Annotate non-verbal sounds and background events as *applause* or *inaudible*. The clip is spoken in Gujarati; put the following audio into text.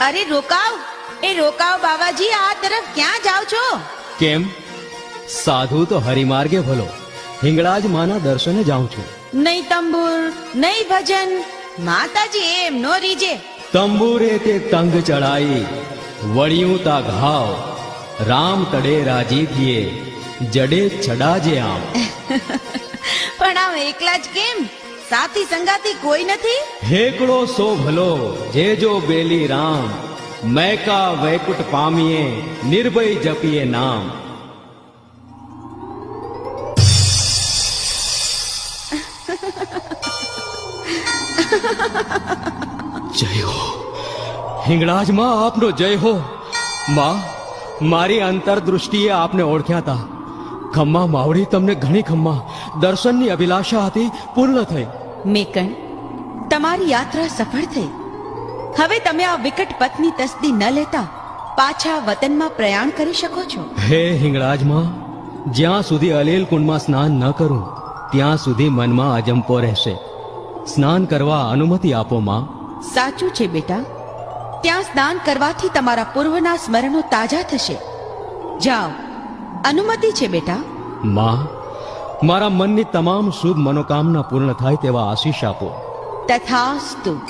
અરે રોકાવ. એ રોકાવ બાવાજી આ તરફ ક્યાં જાઓ છો? કેમ? સાધુ તો હરિમાર્ગે ભલો. હિંગળાજ માના દર્શને જાઉં છું. નહીં તંબુર નહીં ભજન. માતાજી એમ નો રીજે. તંબુરે તે તંગ ચડાઈ વળિયું તા ઘાવ. રામ તડે રાજી થીએ જડે છડાજે આમ. *laughs* પણ આમ એકલા જ કેમ? સાથી સંગાતી કોઈ નથી? હેકડો સો ભલો, જે જો બેલી રામ. મૈકા વૈકુટ પામીએ, નિર્ભય જપીએ નામ. જય હો. હિંગળાજમાં આપનો જય હો. માં, મારી અંતરદૃષ્ટિએ આપને ઓળખ્યા હતા ખમ્મા માવડી તમને ઘણી ખમ્મા. દર્શનની અભિલાષા હતી પૂર્ણ થઈ. મેકણ તમારી યાત્રા સફળ થઈ. હવે તમે આ વિકટ પથની તસ્દી ન લેતા પાછા વતનમાં પ્રયાણ કરી શકો છો. હે હિંગળાજમાં જ્યાં સુધી અલેલ કુંડમાં સ્નાન ન કરું ત્યાં સુધી મનમાં અજંપો રહેશે. સ્નાન કરવા અનુમતિ આપો માં. સાચું છે બેટા. ત્યાં સ્નાન કરવાથી તમારા પૂર્વના સ્મરણો તાજા થશે. જાઓ. અનુમતિ છે બેટા. માં મારા મનની તમામ શુભ મનોકામના પૂર્ણ થાય તેવા આશીષ આપો. તથાસ્તુ.